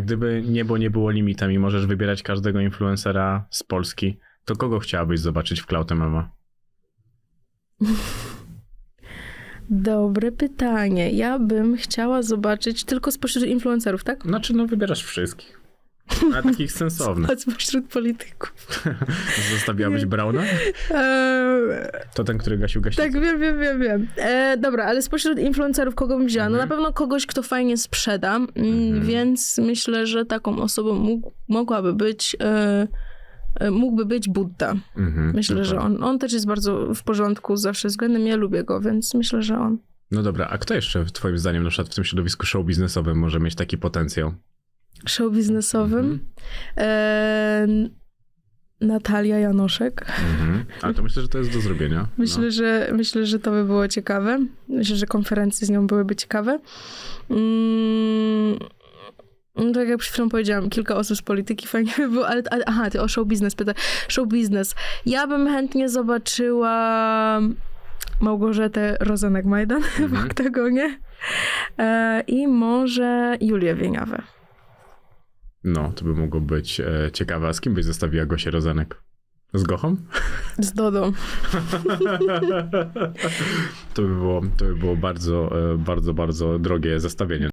Gdyby niebo nie było limitem i możesz wybierać każdego influencera z Polski, to kogo chciałabyś zobaczyć w Cloud MMA? Dobre pytanie. Ja bym chciała zobaczyć tylko spośród influencerów, tak? Znaczy, no wybierasz wszystkich. A takich sensownych. A spośród polityków. Zostawiłabyś Brauna? Eee, To ten, który gasił gaśnicę. tak, wiem, wiem, wiem, wiem. E, dobra, ale spośród influencerów kogo bym wzięła? No Mhm. na pewno kogoś, kto fajnie sprzeda, mm, Mhm. więc myślę, że taką osobą mógł, mogłaby być... E, e, Mógłby być Buddha. Mhm, Myślę, że dokładnie. on, on też jest bardzo w porządku zawsze względem. Ja lubię go, więc myślę, że on. No dobra, a kto jeszcze twoim zdaniem na przykład w tym środowisku show biznesowym może mieć taki potencjał? Show biznesowym. Mhm. E, Natalia Janoszek. Mhm. Ale to myślę, że to jest do zrobienia. Myślę, no. że, myślę, że to by było ciekawe. Myślę, że konferencje z nią byłyby ciekawe. Mm, no tak jak przed chwilą powiedziałam, kilka osób z polityki fajnie by było, ale, ale aha, ty o show biznes pyta. Show biznes. Ja bym chętnie zobaczyła Małgorzatę Rozenek-Majdan w Mhm. oktagonie e, i może Julię Wieniawę. No, to by mogło być e, ciekawe. A z kim byś zostawiła Gosię Rozenek? Z Gochą? Z Dodą. to by było, to by było bardzo, e, bardzo, bardzo drogie zestawienie.